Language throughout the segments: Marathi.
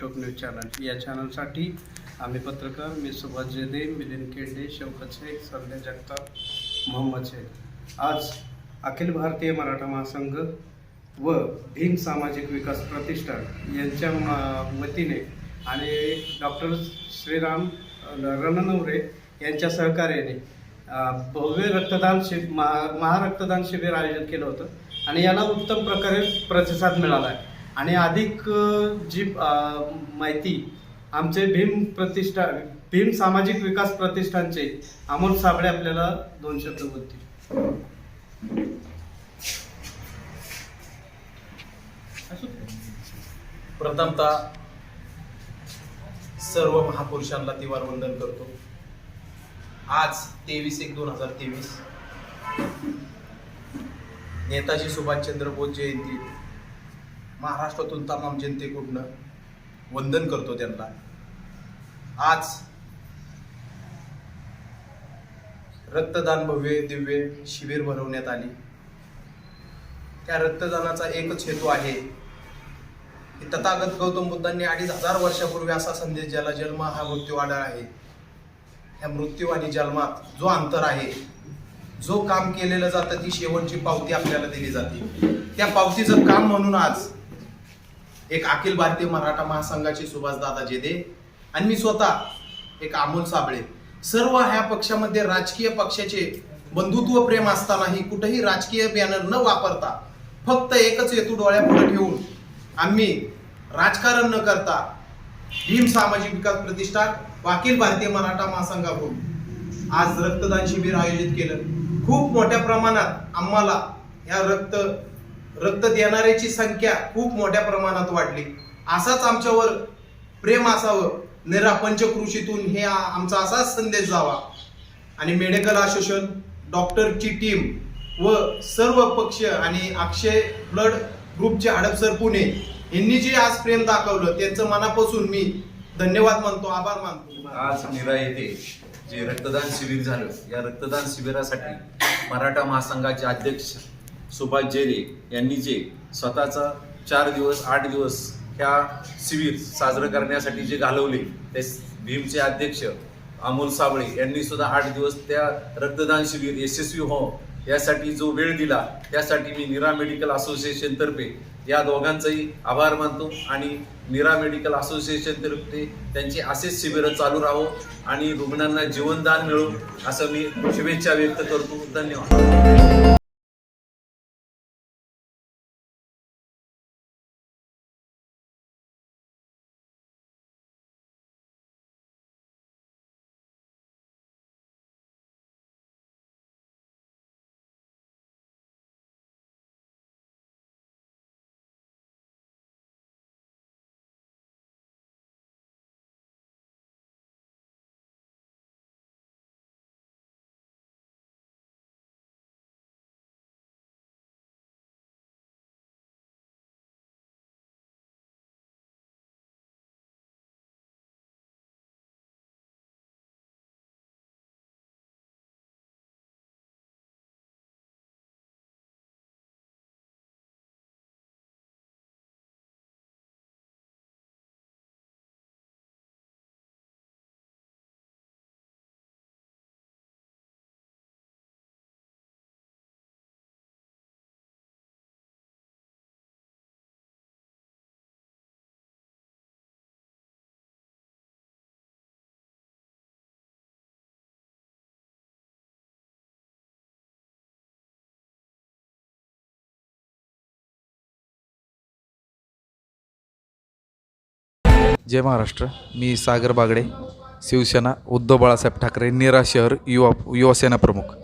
टॉक न्यूज चॅनल या चॅनलसाठी आम्ही पत्रकार मी सुभाष जेदे मिलिंद केंडे शौकत शेख संध्या जगताप मोहम्मद शेख. आज अखिल भारतीय मराठा महासंघ व भीम सामाजिक विकास प्रतिष्ठान यांच्या म- वतीने आणि डॉक्टर श्रीराम रणनवरे यांच्या सहकार्याने भव्य रक्तदान शिब महा महारक्तदान शिबिर आयोजित केलं होतं. आणि याला उत्तम प्रकारे प्रतिसाद मिळाला आहे. आणि अधिक जी माहिती आमचे भीम प्रतिष्ठा भीम सामाजिक विकास प्रतिष्ठानचे अमोल साबळे आपल्याला दोन शब्द बोलतील. प्रथमतः सर्व महापुरुषांना तिवार वंदन करतो. आज तेवीस एक दोन हजार तेवीस. नेताजी सुभाषचंद्र बोस जयंती. महाराष्ट्रातून तमाम जनतेकडनं वंदन करतो त्यांना. आज रक्तदान भव्य दिव्य शिबिर भरवण्यात आली. त्या रक्तदानाचा एकच हेतू आहे की तथागत गौतम बुद्धांनी अडीच हजार वर्षापूर्वी असा संदेश ज्याला जन्म हा मृत्यू आढळ आहे. ह्या मृत्यू आणि जन्मात जो अंतर आहे जो काम केलेलं जातं ती शेवटची पावती आपल्याला दिली जाते. त्या पावतीचं काम म्हणून आज एक अखिल भारतीय मराठा महासंघाचे सुभाषदादा जेदे आणि मी स्वतः एक अमोल साबळे. सर्व ह्या पक्षामध्ये राजकीय पक्षाचे बंधुत्व प्रेम असतानाही कुठेही राजकीय बॅनर न वापरता फक्त एकच हेतू डोळ्यापुढे ठेवून आम्ही राजकारण न करता भीम सामाजिक विकास प्रतिष्ठान व अखिल भारतीय मराठा महासंघाकडून आज रक्तदान शिबिर आयोजित केलं. खूप मोठ्या प्रमाणात आम्हाला या रक्त रक्त देणाऱ्याची संख्या खूप मोठ्या प्रमाणात वाढली. असाच आमच्यावर प्रेम असावं. निरा पंचकृषीतून हे आमचा असाच संदेश जावा. आणि मेडिकल असोसिएशन डॉक्टरची टीम व सर्व पक्ष आणि अक्षय ब्लड ग्रुपचे हडपसर पुणे यांनी जे आज प्रेम दाखवलं त्यांचं मनापासून मी धन्यवाद मानतो आभार मानतो. आज निरा येथे जे रक्तदान शिबिर झालं या रक्तदान शिबिरासाठी मराठा महासंघाचे अध्यक्ष सुभाष जेरे यांनी जे स्वतःचा चार दिवस आठ दिवस ह्या शिबिर साजरं करण्यासाठी जे घालवले ते भीमचे अध्यक्ष अमोल साबळे यांनी सुद्धा आठ दिवस त्या रक्तदान शिबिर यशस्वी हो यासाठी जो वेळ दिला त्यासाठी मी निरा मेडिकल असोसिएशनतर्फे या दोघांचाही आभार मानतो आणि निरा मेडिकल असोसिएशन तर्फे त्यांची असेच शिबिरं चालू राहो आणि रुग्णांना जीवनदान मिळो असं मी शुभेच्छा व्यक्त करतो. धन्यवाद. जय महाराष्ट्र. मी सागर बागडे शिवसेना उद्धव बाळासाहेब ठाकरे नेरा शहर युवा युवासेना प्रमुख.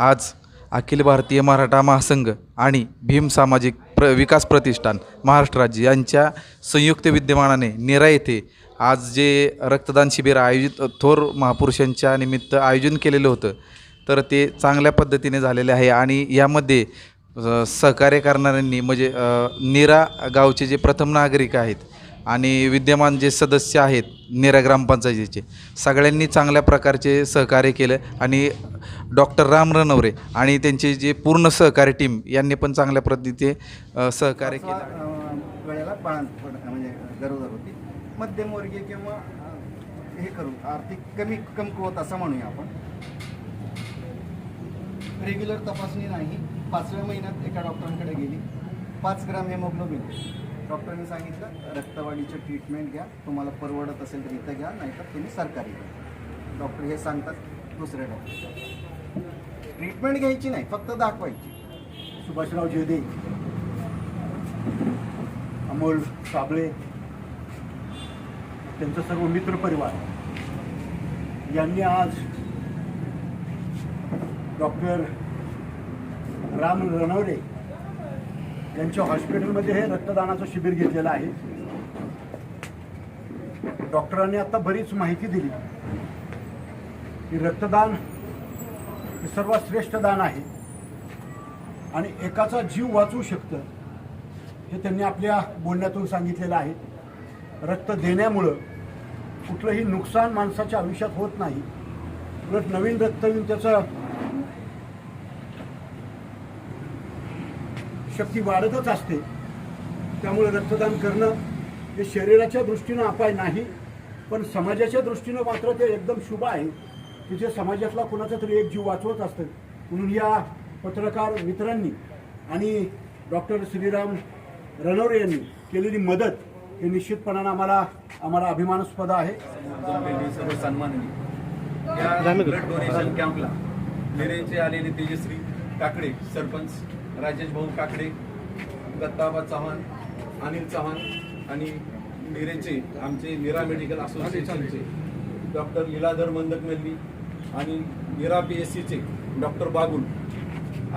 आज अखिल भारतीय मराठा महासंघ आणि भीम सामाजिक प्र विकास प्रतिष्ठान महाराष्ट्र राज्य यांच्या संयुक्त विद्यमानाने नेरा येथे आज जे रक्तदान शिबिर आयोजित थोर महापुरुषांच्या निमित्त आयोजन केलेलं होतं तर ते चांगल्या पद्धतीने झालेले आहे आणि यामध्ये सहकार्य करणाऱ्यांनी म्हणजे निरा नेरा गावचे जे प्रथम नागरिक आहेत आणि विद्यमान जे सदस्य आहेत नेरा ग्रामपंचायतीचे सगळ्यांनी चांगल्या प्रकारचे सहकार्य केलं आणि डॉक्टर राम रणवरे आणि त्यांचे जे पूर्ण सहकारी टीम यांनी पण चांगल्या पद्धतीने अ, सहकार्य केलं. वेळेला बाळांत म्हणजे गरोदर होती. मध्यमवर्गीय किंवा हे करून आर्थिक कमी कमकुवत असं म्हणूया आपण. रेग्युलर तपासणी नाही. पाचव्या महिन्यात एका डॉक्टरांकडे गेली. पाच ग्राम हेमोग्लोबिन. डॉक्टरांनी सांगितलं रक्तवाढीचं ट्रीटमेंट घ्या तुम्हाला परवडत असेल तर इथं घ्या नाहीतर तुम्ही सरकारी घ्या. डॉक्टर हे सांगतात दुसरे डॉक्टर. ट्रीटमेंट घ्यायची नाही फक्त दाखवायची. सुभाषराव जेदे अमोल साबळे त्यांचा सर्व मित्रपरिवार यांनी आज डॉक्टर राम रणवडे त्यांच्या हॉस्पिटलमध्ये हे रक्तदानाचं शिबिर घेतलेलं आहे. डॉक्टरांनी आता बरीच माहिती दिली. की रक्तदान हे सर्वात श्रेष्ठ दान आहे. आणि एकाचा जीव वाचू शकतं हे त्यांनी आपल्या बोलण्यातून सांगितलेलं आहे. रक्त देण्यामुळं कुठलंही नुकसान माणसाच्या आयुष्यात होत नाही. उलट नवीन रक्त येऊन त्याचं शक्ती वाढतच असते. त्यामुळे रक्तदान करणं हे शरीराच्या दृष्टीनं अपाय नाही पण समाजाच्या दृष्टीनं मात्र ते एकदम शुभ आहे. की जे समाजातला कुणाचा तरी एक जीव वाचवत असतं. म्हणून या पत्रकार मित्रांनी आणि डॉक्टर श्रीराम रणवरे यांनी केलेली मदत हे निश्चितपणानं आम्हाला आम्हाला अभिमानास्पद आहे. सर्व सन्माननीय या ब्लड डोनेशन कॅम्पला निरेचे आलेले तेजश्री काकडे सरपंच राजेश भाऊ काकडे दत्ताबा चव्हाण अनिल चव्हाण आणि निरेचे आमचे निरा मेडिकल असोसिएशनचे डॉक्टर लीलाधर मंदकमल्ली आणि निरा पी एस सीचे डॉक्टर बागुल.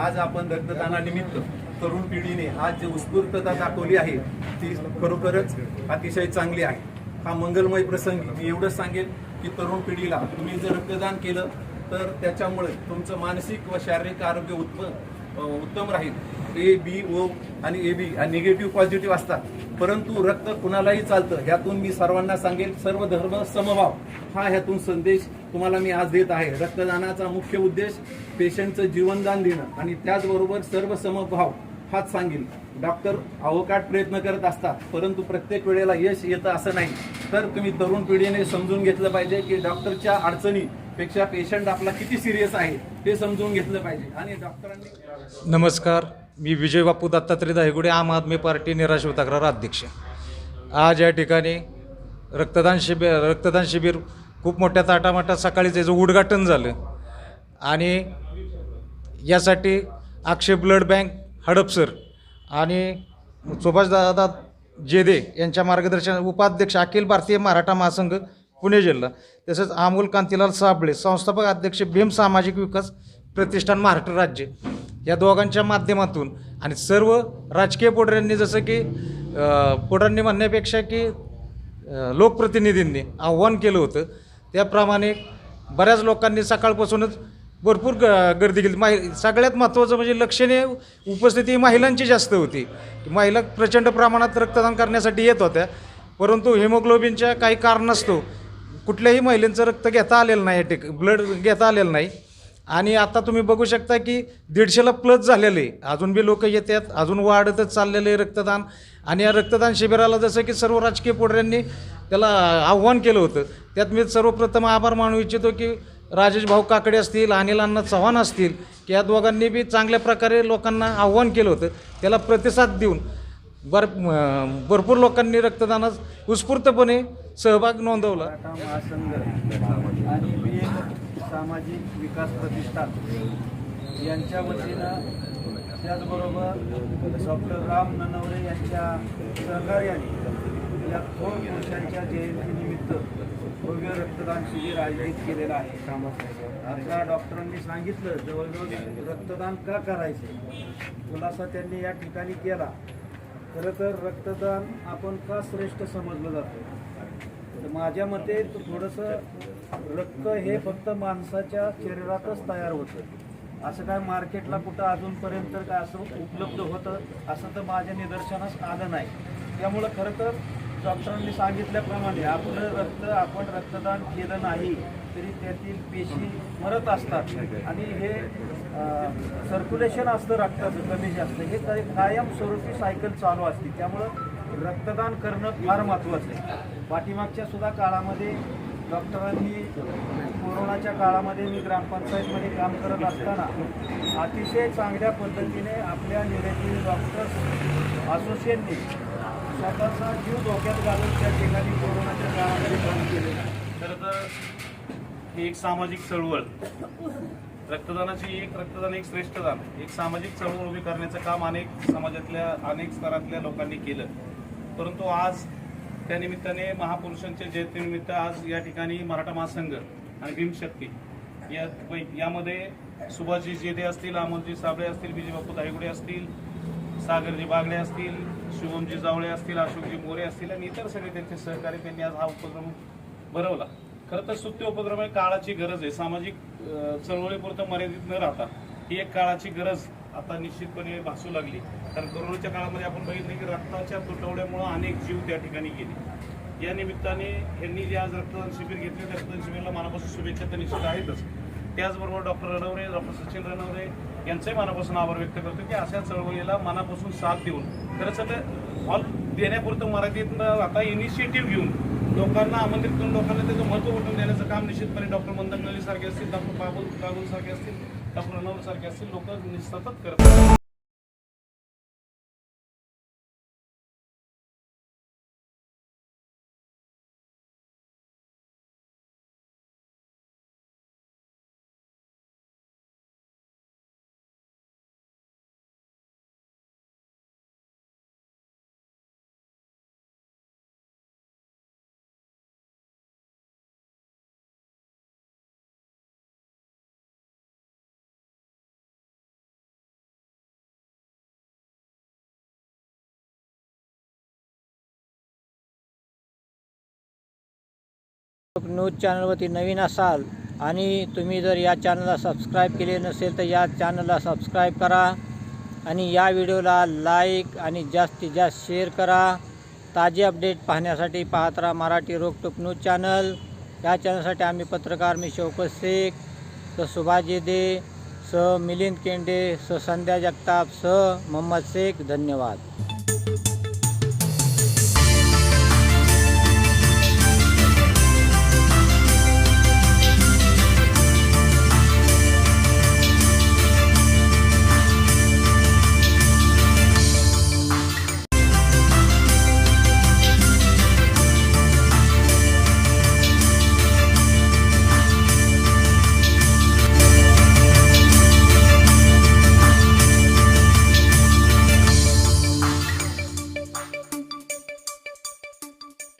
आज आपण रक्तदानानिमित्त तरुण पिढीने आज जी उत्स्फूर्तता दाखवली आहे ती खरोखरच अतिशय चांगली आहे. हा मंगलमय प्रसंग मी एवढंच सांगेन की तरुण पिढीला तुम्ही जर रक्तदान केलं तर त्याच्यामुळे तुमचं मानसिक व शारीरिक आरोग्य उत्पन्न उत्तम राहील. ए बी ओ आणि ए बी निगेटिव्ह पॉझिटिव्ह असतात. परंतु रक्त कुणालाही चालतं ह्यातून मी सर्वांना सांगेल सर्व धर्म समभाव हा ह्यातून संदेश तुम्हाला मी आज देत आहे. रक्तदानाचा मुख्य उद्देश पेशंटचं जीवनदान देणं आणि त्याचबरोबर सर्व समभाव हाच सांगेल. डॉक्टर अवकाट प्रयत्न करत असतात परंतु प्रत्येक वेळेला यश येतं असं नाही. तर तुम्ही तरुण पिढीने समजून घेतलं पाहिजे की डॉक्टरच्या अडचणी पेक्षा पेशंट आपला किती सिरियस आहे ते समजून घेतलं पाहिजे. आणि डॉक्टरांनी नमस्कार मी विजय बापू दत्तात्रय दाहेगुडे आम आदमी पार्टी निराश तक्रार अध्यक्ष. आज या ठिकाणी रक्तदान शिबिर रक्तदान शिबिर खूप मोठ्या ताटामाटात सकाळी त्याचं उद्घाटन झालं. आणि यासाठी अक्षय ब्लड बँक हडपसर आणि सुभाषदादा जेदे यांच्या मार्गदर्शन उपाध्यक्ष अखिल भारतीय मराठा महासंघ पुणे जिल्हा. तसंच अमोल कांतीलाल साबळे संस्थापक अध्यक्ष भीम सामाजिक विकास प्रतिष्ठान महाराष्ट्र राज्य. या दोघांच्या माध्यमातून आणि सर्व राजकीय पोटऱ्यांनी जसं की अं, म्हणण्यापेक्षा की लोकप्रतिनिधींनी आव्हान केलं होतं. त्याप्रमाणे बऱ्याच लोकांनी सकाळपासूनच भरपूर ग गर्दी केली. माहि सगळ्यात महत्त्वाचं म्हणजे लक्षणीय उपस्थिती महिलांची जास्त होती. महिला प्रचंड प्रमाणात रक्तदान करण्यासाठी येत होत्या. परंतु हिमोग्लोबिनच्या काही कारणास्तव कुठल्याही महिलेचं रक्त घेता आलेलं नाही टेक ब्लड घेता आलेलं नाही. आणि आता तुम्ही बघू शकता की दीडशेला प्लस झालेलं आहे. अजून बी लोक येतात अजून वाढतच चाललेलं आहे रक्तदान. आणि या रक्तदान शिबिराला जसं की सर्व राजकीय पुढाऱ्यांनी त्याला आव्हान केलं होतं. त्यात मी सर्वप्रथम आभार मानू इच्छितो की राजेश भाऊ काकडे असतील अनिल अण्णा चव्हाण असतील की या दोघांनी बी चांगल्या प्रकारे लोकांना आव्हान केलं होतं. त्याला प्रतिसाद देऊन बर भरपूर लोकांनी रक्तदानात उत्स्फूर्तपणे सहभाग नोंदवला. महासंघ आणि बी सामाजिक विकास प्रतिष्ठान यांच्या वतीनं त्याचबरोबर डॉक्टर राम ननवरे यांच्या सहकार्याने या थोर पुरुषांच्या जयंतीनिमित्त भव्य रक्तदान शिबिर आयोजित केलेलं आहे. आता डॉक्टरांनी सांगितलं जवळजवळ रक्तदान का करायचे खुलासा त्यांनी या ठिकाणी केला. खरं तर रक्तदान आपण का श्रेष्ठ समजलं जातं? तर माझ्या मते थोडंसं रक्त हे फक्त माणसाच्या शरीरातच तयार होतं. असं काय मार्केटला कुठं अजूनपर्यंत काय असं उपलब्ध होतं असं तर माझ्या निदर्शनास आलं नाही. त्यामुळं खरं तर डॉक्टरांनी सांगितल्याप्रमाणे आपलं रक्त आपण रक्तदान केलं नाही. तरी त्यातील पेशी मरत असतात. आणि हे सर्क्युलेशन असतं रक्ताचं कमी जास्त. हे कायमस्वरूपी सायकल चालू असते. त्यामुळं रक्तदान करणं फार महत्त्वाचं आहे. पाठीमागच्या सुद्धा काळामध्ये डॉक्टरांनी कोरोनाच्या काळामध्ये मी ग्रामपंचायतमध्ये काम करत असताना अतिशय चांगल्या पद्धतीने आपल्या निरेतील डॉक्टर्स असोसिएशनने स्वतःचा जीव धोक्यात घालून त्या ठिकाणी कोरोनाच्या काळामध्ये काम केले खरं तर ही एक सामाजिक चळवळ. रक्तदानाची एक रक्तदान एक श्रेष्ठ दान. एक सामाजिक चळवळ उभी करण्याचं काम अनेक समाजातल्या अनेक स्तरातल्या लोकांनी केलं. परंतु आज त्या निमित्ताने महापुरुषांच्या जयंतीनिमित्त आज या ठिकाणी मराठा महासंघ आणि भीमशक्ती या यामध्ये सुभाषजी जेदे असतील अमोलजी साबळे असतील विजय बापू दायगुडे असतील सागरजी बागडे असतील शुभमजी जावळे असतील अशोकजी मोरे असतील आणि इतर सगळे त्यांचे सहकारी त्यांनी आज हा उपक्रम भरवला. खरं तर सुत्य उपक्रम हे काळाची गरज आहे. सामाजिक चळवळीपुरतं मर्यादित न राहता ही एक काळाची गरज आता निश्चितपणे भासू लागली. कारण कोरोनाच्या काळामध्ये आपण बघितलं की रक्ताच्या तुटवड्यामुळं अनेक जीव त्या ठिकाणी गेले. या निमित्ताने यांनी जे आज रक्तदान शिबिर घेतले त्या रक्तदान शिबिरला मनापासून शुभेच्छा तर निश्चित आहेतच. त्याचबरोबर डॉक्टर रणवरे डॉक्टर सचिन रणवरे यांचंही मनापासून आभार व्यक्त करतो की अशा चळवळीला मनापासून साथ देऊन खरंच तर हॉल देण्यापुरतं मराठीत आता इनिशिएटिव्ह घेऊन लोकांना आमंत्रित करून लोकांना त्याचं महत्त्व पटवून देण्याचं काम निश्चितपणे डॉक्टर मंदन सारखे असतील डॉक्टर बाबू काबुल सारखे असतील डॉक्टर रणवरे सारखे असतील लोक सतत करत न्यूज चॅनलवरती नवीन असाल आणि तुम्ही जर या चॅनलला सबस्क्राईब केले नसेल तर या चॅनलला सबस्क्राईब करा आणि या व्हिडिओला लाईक आणि जास्तीत जास्त शेअर करा. ताजे अपडेट पाहण्यासाठी पाहत राहा मराठी रोकटोक न्यूज चॅनल या चॅनलसाठी आम्ही पत्रकार मी शौकत शेख स सुभाजी दे स मिलिंद केंडे स संध्या जगताप स मोहम्मद शेख. धन्यवाद.